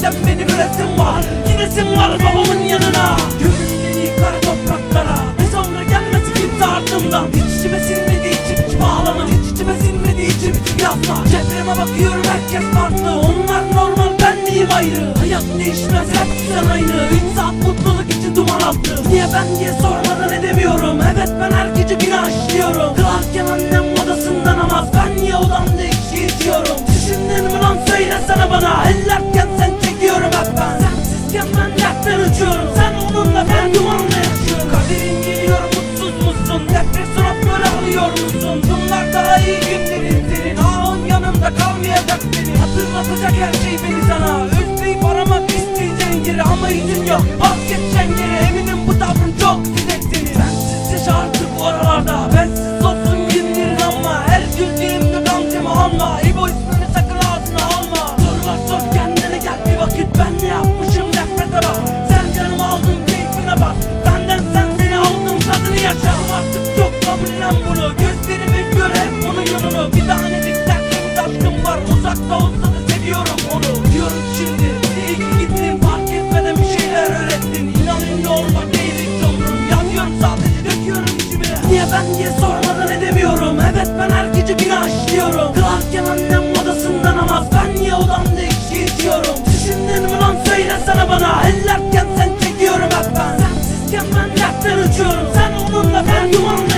Sen beni göresin var. Gidesin var babamın yanına. Gönlümden yıkar topraklara. Ve sonra gelmesi kimse ardımdan. Hiç içime sinmedi içim hiç bağlamam Hiç içime sinmedi içim hiç yasla Çevreme bakıyorum herkes farklı. Onlar normal ben neyim ayrı? Hayat değişmez hep sen aynı. Üç saat mutluluk için duman attı Niye ben diye sorma. Anlatacak her şeyi beni sana. Özleyip aramak isteyeceğin yeri ama izin yok. gökten uçuyorum Sen onunla ben yuvarlanıyorum